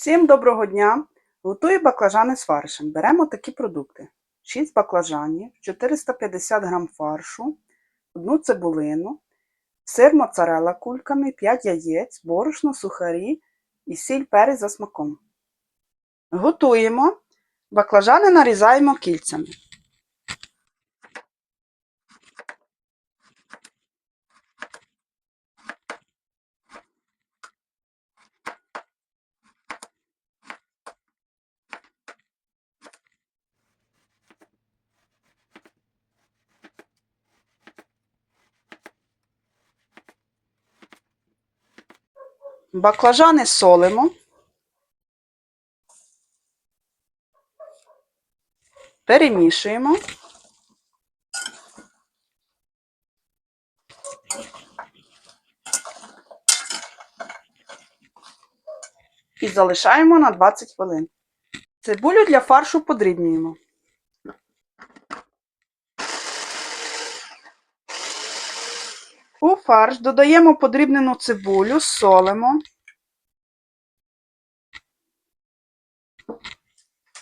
Всім доброго дня! Готую баклажани з фаршем. Беремо такі продукти: 6 баклажанів, 450 г фаршу, 1 цибулину, сир моцарелла кульками, 5 яєць, борошно, сухарі і сіль перець за смаком. Готуємо. Баклажани нарізаємо кільцями. Баклажани солимо. Перемішуємо. І залишаємо на 20 хвилин. Цибулю для фаршу подрібнюємо. У фарш додаємо подрібнену цибулю, солимо,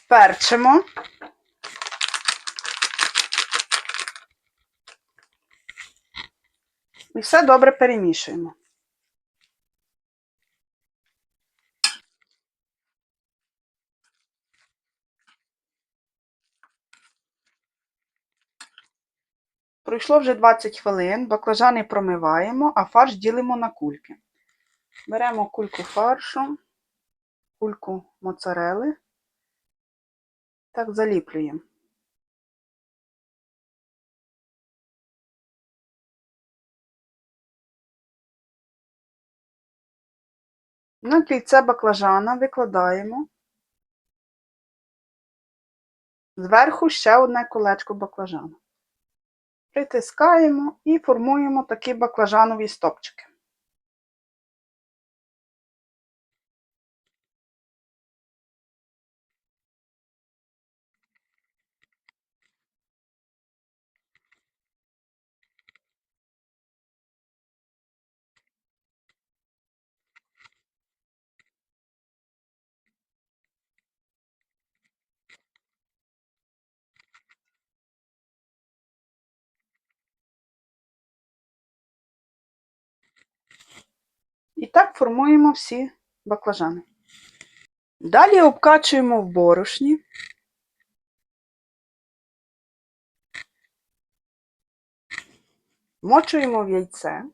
перчимо. І все добре перемішуємо. Пройшло вже 20 хвилин, баклажани промиваємо, а фарш ділимо на кульки. Беремо кульку фаршу, кульку моцарели, так заліплюємо. На кільце баклажана викладаємо. Зверху ще одне колечко баклажану. Притискаємо і формуємо такі баклажанові стопчики. Так формуємо всі баклажани. Далі обкачуємо в борошні. Мочуємо в яйце.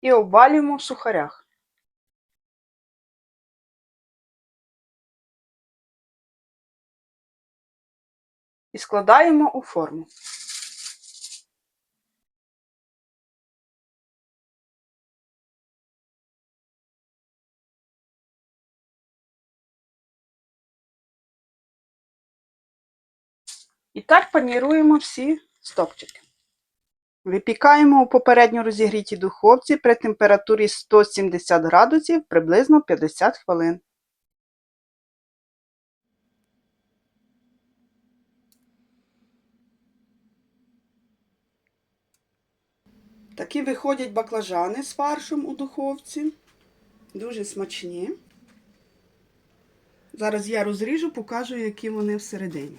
І обвалюємо в сухарях. І складаємо у форму. І так паніруємо всі стопчики. Випікаємо у попередньо розігрітій духовці при температурі 170 градусів приблизно 50 хвилин. Такі виходять баклажани з фаршем у духовці. Дуже смачні. Зараз я розріжу, покажу, які вони всередині.